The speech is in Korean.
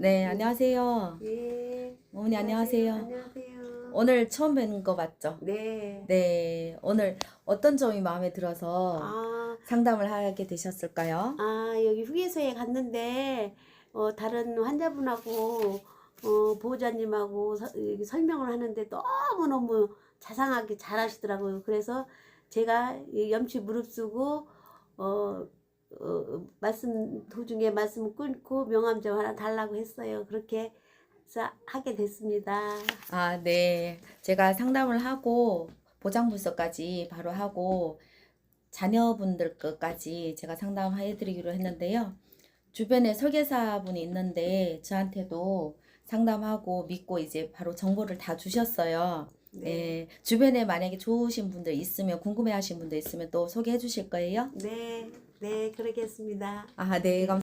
네, 안녕하세요. 예. 어머니 안녕하세요. 안녕하세요. 오늘 처음 뵙는 거 맞죠? 네. 네, 오늘 어떤 점이 마음에 들어서 아, 상담을 하게 되셨을까요? 아 여기 휴게소에 갔는데 어, 다른 환자분하고 어, 보호자님하고 서, 설명을 하는데 너무 너무 자상하게 잘하시더라고요. 그래서 제가 이 염치 무릅쓰고 어, 어, 말씀 도중에 말씀 끊고 명함 좀 하나 달라고 했어요. 그렇게 하게 됐습니다. 아, 네. 제가 상담을 하고 보장불서까지 바로 하고 자녀분들 것까지 제가 상담해 드리기로 했는데요. 주변에 설계사분이 있는데 저한테도 상담하고 믿고 이제 바로 정보를 다 주셨어요. 네. 주변에 만약에 좋으신 분들 있으면 궁금해 하신 분들 있으면 또 소개해 주실 거예요? 네, 네, 그러겠습니다. 아, 네. 감사합니다.